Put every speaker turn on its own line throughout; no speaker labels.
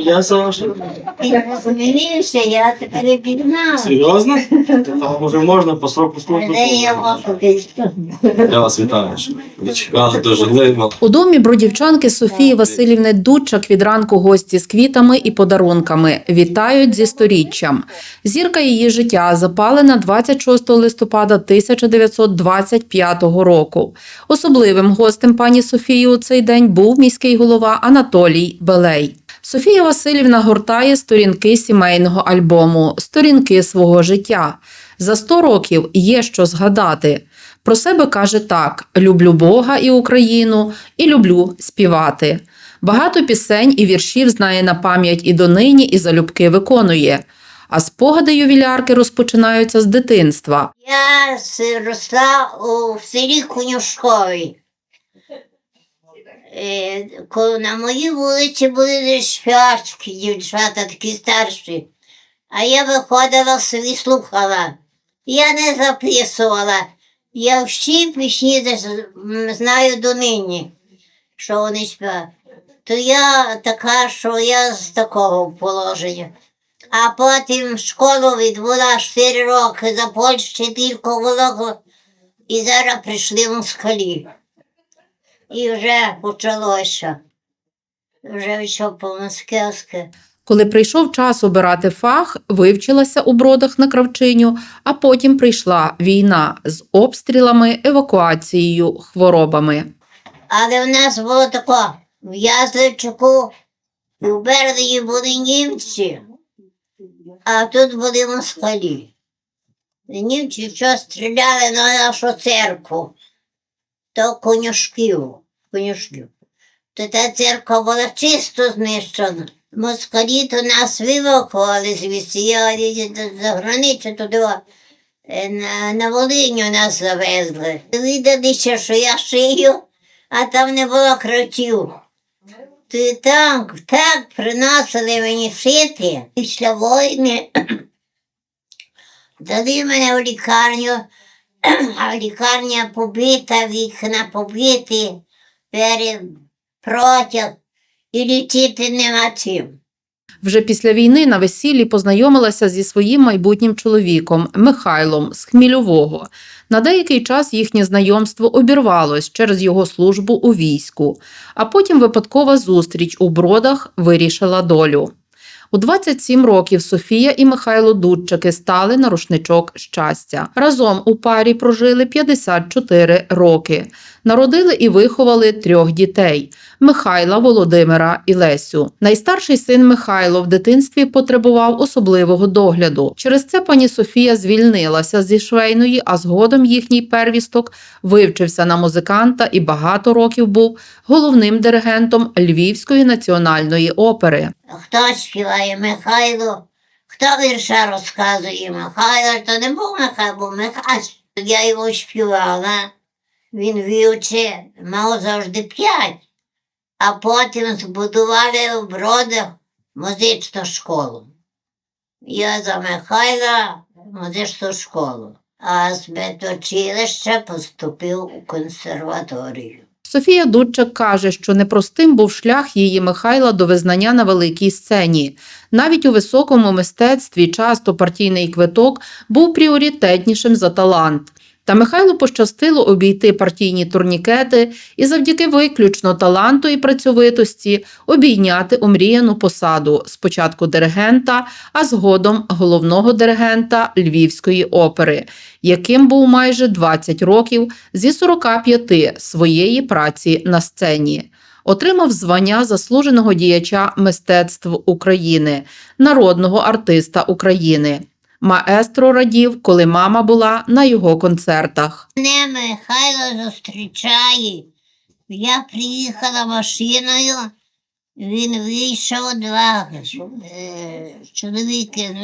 Я Саша.
Ти розумієшся, я тепер обігнала.
Серйозно? Там уже можна по сроку служби.
Де я можу?
Я вас вітаю. що Ви чекали.
У домі бродівчанки Софії Васильівни Дудчак від ранку гості з квітами і подарунками вітають зі сторіччям. Зірка її життя запалена 26 листопада 1925 року. Особливим гостем пані Софії у цей день був міський голова Анатолій Белей. Софія Васильівна гортає сторінки сімейного альбому, сторінки свого життя. За 100 років є що згадати. Про себе каже так: люблю Бога і Україну, і люблю співати. Багато пісень і віршів знає на пам'ять і донині, і залюбки виконує. А спогади ювілярки розпочинаються з дитинства.
Я с- росла у селі Конюшкові. Е, Коли на моїй вулиці були шпячки, дівчата такі старші. А я виходила собі слухала. Я не записувала. Я всі пісні знаю донині, що вони співають. То я така, що я з такого положення. А потім школу відбула 4 роки за Польщі тільки волоко. І зараз прийшли москалі. І вже почалося. Вже все по-москевськи.
Коли прийшов час обирати фах, вивчилася у бродах на кравчиню, а потім прийшла війна з обстрілами, евакуацією, хворобами.
Але в нас було тако, в Язличуку в Берлині були німці, а тут були москалі. Німці що стріляли на нашу церкву, то конюшків, конюшків. То та церква була чисто знищена. Москалі то нас вивокували звідси, я за границю туди е, на, на Волиню нас завезли. Видали ще, що я шию, а там не було кротів. То і так, так приносили мені шити після війни. Дали мене в лікарню, а лікарня побита, вікна побиті, двері протяг, і лічити нема чим.
Вже після війни на весіллі познайомилася зі своїм майбутнім чоловіком Михайлом з Хмільового. На деякий час їхнє знайомство обірвалось через його службу у війську, а потім випадкова зустріч у бродах вирішила долю. У 27 років Софія і Михайло Дудчики стали на рушничок щастя. Разом у парі прожили 54 роки. Народили і виховали трьох дітей Михайла, Володимира і Лесю. Найстарший син Михайло в дитинстві потребував особливого догляду. Через це пані Софія звільнилася зі швейної, а згодом їхній первісток вивчився на музиканта і багато років був головним диригентом Львівської національної опери.
Хто співає Михайло, хто вірша розказує Михайло, то не був Михайло, був Михайло. Я його співала, він вівче, мав завжди п'ять, а потім збудували в бродах музичну школу. Я за Михайла музичну школу, а з медучилища поступив у консерваторію.
Софія Дудчак каже, що непростим був шлях її Михайла до визнання на великій сцені. Навіть у високому мистецтві часто партійний квиток був пріоритетнішим за талант. Та Михайлу пощастило обійти партійні турнікети і завдяки виключно таланту і працьовитості обійняти омріяну посаду спочатку диригента, а згодом головного диригента Львівської опери, яким був майже 20 років зі 45 своєї праці на сцені. Отримав звання заслуженого діяча мистецтв України, народного артиста України. Маестро радів, коли мама була на його концертах.
Мене Михайло зустрічає. Я приїхала машиною, він вийшов два е, чоловіки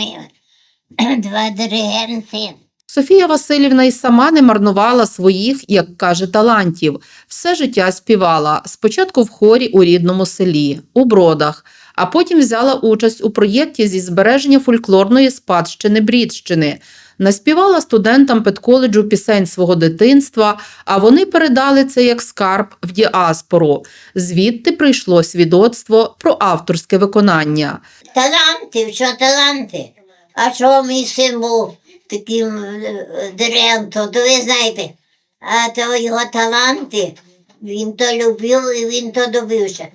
з два диригенти.
Софія Васильівна й сама не марнувала своїх, як каже, талантів. Все життя співала. Спочатку в хорі у рідному селі, у бродах, а потім взяла участь у проєкті зі збереження фольклорної спадщини Брідщини. Наспівала студентам педколеджу пісень свого дитинства, а вони передали це як скарб в діаспору. Звідти прийшло свідоцтво про авторське виконання.
Таланти, що таланти. А що мій син був таким е, директором, то ви знаєте, а то його таланти, він то любив і він то добився.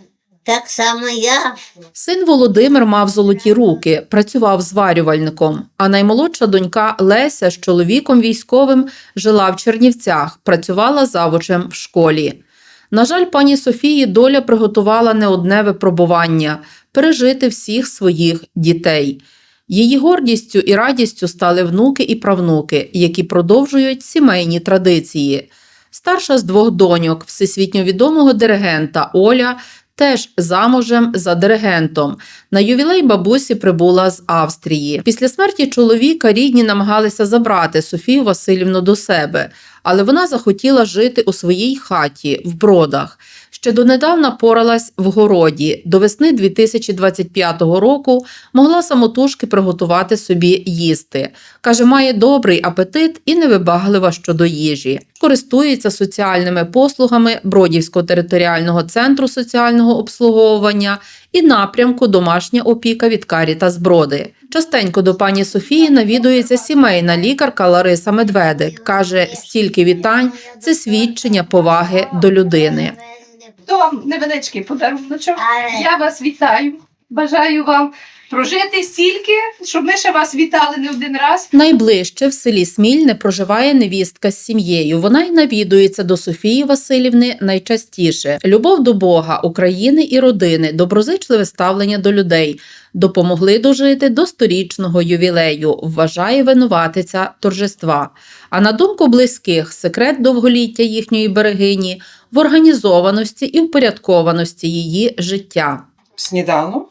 Так само я.
Син Володимир мав золоті руки, працював зварювальником. А наймолодша донька Леся з чоловіком військовим жила в Чернівцях, працювала завучем в школі. На жаль, пані Софії доля приготувала не одне випробування пережити всіх своїх дітей. Її гордістю і радістю стали внуки і правнуки, які продовжують сімейні традиції. Старша з двох доньок, всесвітньо відомого диригента Оля, теж замужем за диригентом. На ювілей бабусі прибула з Австрії. Після смерті чоловіка рідні намагалися забрати Софію Васильівну до себе, але вона захотіла жити у своїй хаті в бродах. Ще донедавна поралась в городі. До весни 2025 року могла самотужки приготувати собі їсти. Каже, має добрий апетит і невибаглива щодо їжі. Користується соціальними послугами Бродівського територіального центру соціального обслуговування і напрямку домашня опіка від Каріта Броди. Частенько до пані Софії навідується сімейна лікарка Лариса Медведик. Каже, стільки вітань це свідчення поваги до людини.
То вам невеличкий подаруночок. Я вас вітаю. Бажаю вам прожити стільки, щоб ми ще вас вітали не один раз.
Найближче в селі Смільне проживає невістка з сім'єю. Вона й навідується до Софії Васильівни найчастіше. Любов до Бога, України і родини, доброзичливе ставлення до людей допомогли дожити до сторічного ювілею. Вважає винуватиця торжества. А на думку близьких, секрет довголіття їхньої берегині в організованості і впорядкованості її життя.
сніданок,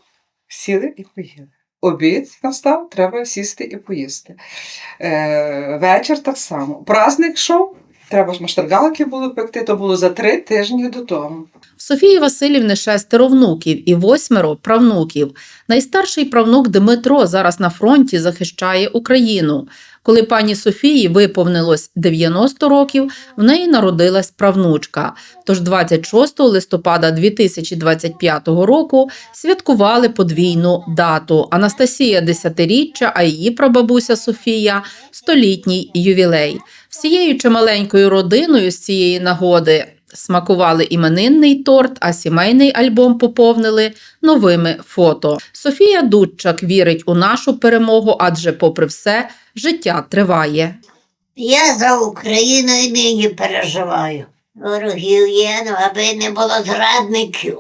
сіли і поїли. Обід настав, треба сісти і поїсти. Е, вечір так само. Праздник йшов, треба ж маштаргалки були пекти, то було за три тижні до того.
В Софії Васильівни шестеро внуків і восьмеро правнуків. Найстарший правнук Дмитро зараз на фронті захищає Україну. Коли пані Софії виповнилось 90 років, в неї народилась правнучка. Тож 26 листопада 2025 року святкували подвійну дату. Анастасія десятиріччя, а її прабабуся Софія столітній ювілей. Всією чималенькою родиною з цієї нагоди смакували іменинний торт, а сімейний альбом поповнили новими фото. Софія Дудчак вірить у нашу перемогу, адже, попри все, життя триває.
я за Україну і нині переживаю. Ворогів є, ну, аби не було зрадників.